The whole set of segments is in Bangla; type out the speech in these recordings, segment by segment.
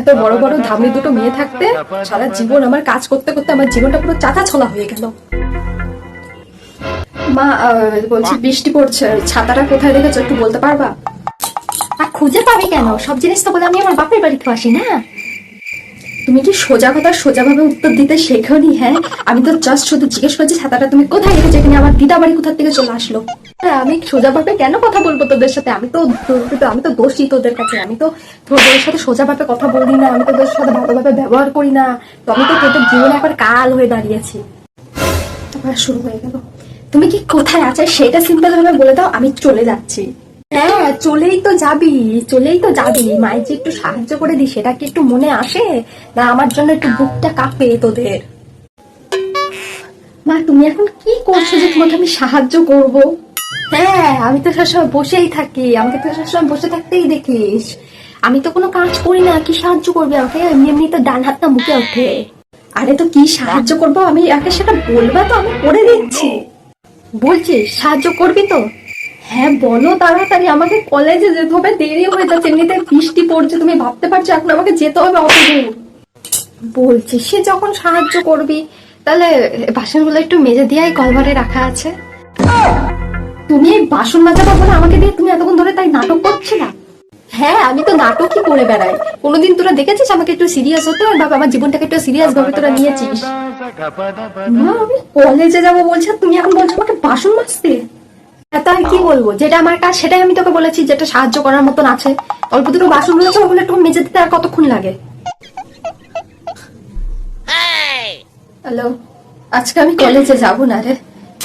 এত বড় বড় ধামড়ি দুটো মেয়ে থাকতে সারা জীবন আমার কাজ করতে করতে আমার জীবনটা পুরো চাকা ছোলা হয়ে গেল। মা বলছি, বৃষ্টি পড়ছে ছাতাটা কোথায় রেখেছো একটু বলতে পারবা? খুঁজে পাবি কেন? সব জিনিস তো বলে আমি আমার বাপের বাড়িতে আসি না। তুমি কি সোজা কথা সোজা ভাবে উত্তর দিতে শেখনি হ্যাঁ? আমি তো জাস্ট শুধু জিজ্ঞেস করছি, ছাতাটা তুমি কোথায় রেখেছো? এখানে আমার দিদা বাড়ি কোথা থেকে চলে আসলো? আমি সোজা ভাবে কেন কথা বলব তোদের সাথে? আমি তো আমি তো দোষী তোদের কাছে। আমি তো তোদের সাথে সোজা ভাবে কথা বলি না, আমি তোদের সাথে ভালোভাবে ব্যবহার করি না। তো আমি তো তোদের জীবনে একবার কাল হয়ে দাঁড়িয়েছি। আবার শুরু হয়ে গেল। তুমি কি কোথায় আছে? সেটা সিম্পল ভাবে বলে দাও, আমি চলে যাচ্ছি। হ্যাঁ চলেই তো যাবি, চলেই তো যাবি। মায়ের যে একটু সাহায্য করে দি সেটা কি একটু মনে আসে? না, আমার জন্য একটু বুকটা কাঁপে তোদের। মা, তুমি এখন কি করছ যে তোমাকে আমি সাহায্য করব? হ্যাঁ আমি তো সবসময় বসেই থাকি। আমাকে তো সবসময় বসে থাকতেই দেখিস। আমি তো কোনো কাজ করি না। কি সাহায্য করবি আমাকে? এমনি এমনি তো ডান হাতটা মুখে ওঠে। আরে তো কি সাহায্য করব? আমি আগে সেটা বলবা তো? আমি করে দিচ্ছি। বলছিস, সাহায্য করবি তো? হ্যাঁ বলো তাড়াতাড়ি। আমাকে কলেজে যেতে হবে। দেরি হয়ে যাচ্ছে। এমনিতে বৃষ্টি পড়ছে। তুমি ভাবতে পারছ, এখন আমাকে যেতে হবে দূর বলছি, সে যখন সাহায্য করবি। তাহলে বাসনগুলো একটু মেজে দিয়াই কলঘরে রাখা আছে। তুমি এই বাসন মাজাবা বলে আমাকে দিয়ে তুমি এতক্ষণ ধরে তাই নাটক করছিলা হ্যাঁ আমি তো নাটকই করে বেড়াই। কোনোদিন তোরা দেখেছিস আমাকে একটু সিরিয়াস হতে? বা আমার জীবনটাকে একটু সিরিয়াস ভাবে তোরা নিয়েছিস। মা আমি কলেজে যাব বলছি তুমি এখন বলছো আমাকে বাসন মাজতে? হ্যাঁ, তাহলে কি বলব? যেটা আমার কাজ সেটাই আমি তোকে বলেছি যেটা সাহায্য করার মতন আছে। অল্প দুটো বাসন রয়েছে ওগুলো একটু মেজে দিতে আর কতক্ষণ লাগে? হ্যালো আজকে আমি কলেজে যাব না রে।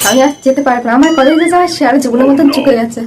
আমি আর যেতে পারব না। আমার কলেজে যাওয়া সে আর জীবনের মতন চুকে গেছে।